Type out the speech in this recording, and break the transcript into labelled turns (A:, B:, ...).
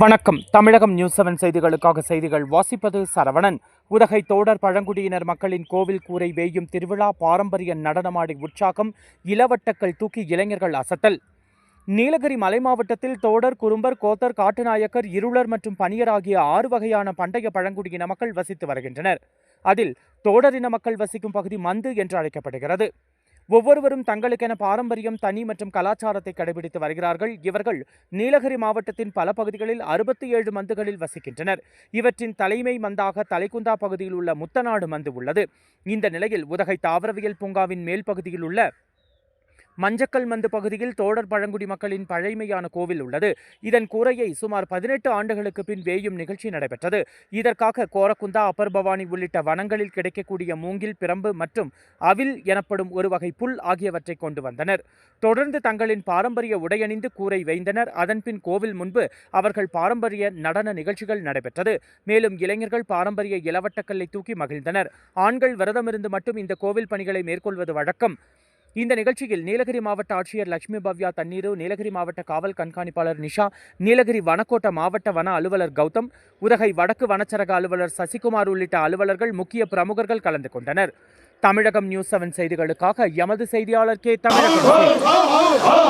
A: வணக்கம். தமிழகம் news seven செய்திகளுக்காக செய்திகள் வாசிப்பது சரவணன். உதகை தோடர் பழங்குடியினர் மக்களின் கோவில் கூரை வேயும் திருவிழா பாரம்பரிய நடனமாடி உற்சாகம் இளவட்டக்கள் தூக்கி இளைஞர்கள் அசத்தல். நீலகிரி மலை மாவட்டத்தில் தோடர் குறும்பர் கோத்தர் காட்டுநாயக்கர் இருளர் மற்றும் பனியர் ஆகிய ஆறு வகையான பண்டைய பழங்குடியின மக்கள் வசித்து வருகின்றனர். அதில் தோடர் இன மக்கள் வசிக்கும் பகுதி மந்து என்று அழைக்கப்படுகிறது. ஒவ்வொருவரும் தங்களுக்கென பாரம்பரியம் தனி மற்றும் கலாச்சாரத்தை கடைபிடித்து வருகிறார்கள். இவர்கள் நீலகிரி மாவட்டத்தின் பல பகுதிகளில் அறுபத்தி ஏழு மந்துகளில் வசிக்கின்றனர். இவற்றின் தலைமை மந்தாக தலைக்குந்தா பகுதியில் உள்ள முத்தநாடு மந்து உள்ளது. இந்த நிலையில் உதகை தாவரவியல் பூங்காவின் மேல் பகுதியில் உள்ள மஞ்சக்கல் மந்து பகுதியில் தோடர் பழங்குடி மக்களின் பழைமையான கோவில் உள்ளது. இதன் கூரையை சுமார் பதினெட்டு ஆண்டுகளுக்கு பின் வேயும் நிகழ்ச்சி நடைபெற்றது. இதற்காக கோரக்குந்தா அப்பர் பவானி உள்ளிட்ட வனங்களில் கிடைக்கக்கூடிய மூங்கில் பிரம்பு மற்றும் அவில் எனப்படும் ஒரு வகை புல் ஆகியவற்றை கொண்டு வந்தனர். தொடர்ந்து தங்களின் பாரம்பரிய உடையணிந்து கூரை வைந்தனர். அதன்பின் கோவில் முன்பு அவர்கள் பாரம்பரிய நடன நிகழ்ச்சிகள் நடைபெற்றது. மேலும் இளைஞர்கள் பாரம்பரிய இளவட்டக்கல்லை தூக்கி மகிழ்ந்தனர். ஆண்கள் விரதமிருந்து மட்டும் இந்த கோவில் பணிகளை மேற்கொள்வது வழக்கம். இந்த நிகழ்ச்சியில் நீலகிரி மாவட்ட ஆட்சியர் லட்சுமி பவ்யா தண்ணீரு நீலகிரி மாவட்ட காவல் கண்காணிப்பாளர் நிஷா நீலகிரி வனக்கோட்ட மாவட்ட வன அலுவலர் கௌதம் உதகை வடக்கு வனச்சரக அலுவலர் சசிகுமார் உள்ளிட்ட அலுவலர்கள் முக்கிய பிரமுகர்கள் கலந்து கொண்டனர். தமிழகம் நியூஸ் செவன் செய்திகளுக்காக எமது செய்தியாளர் கே. தமிழகம்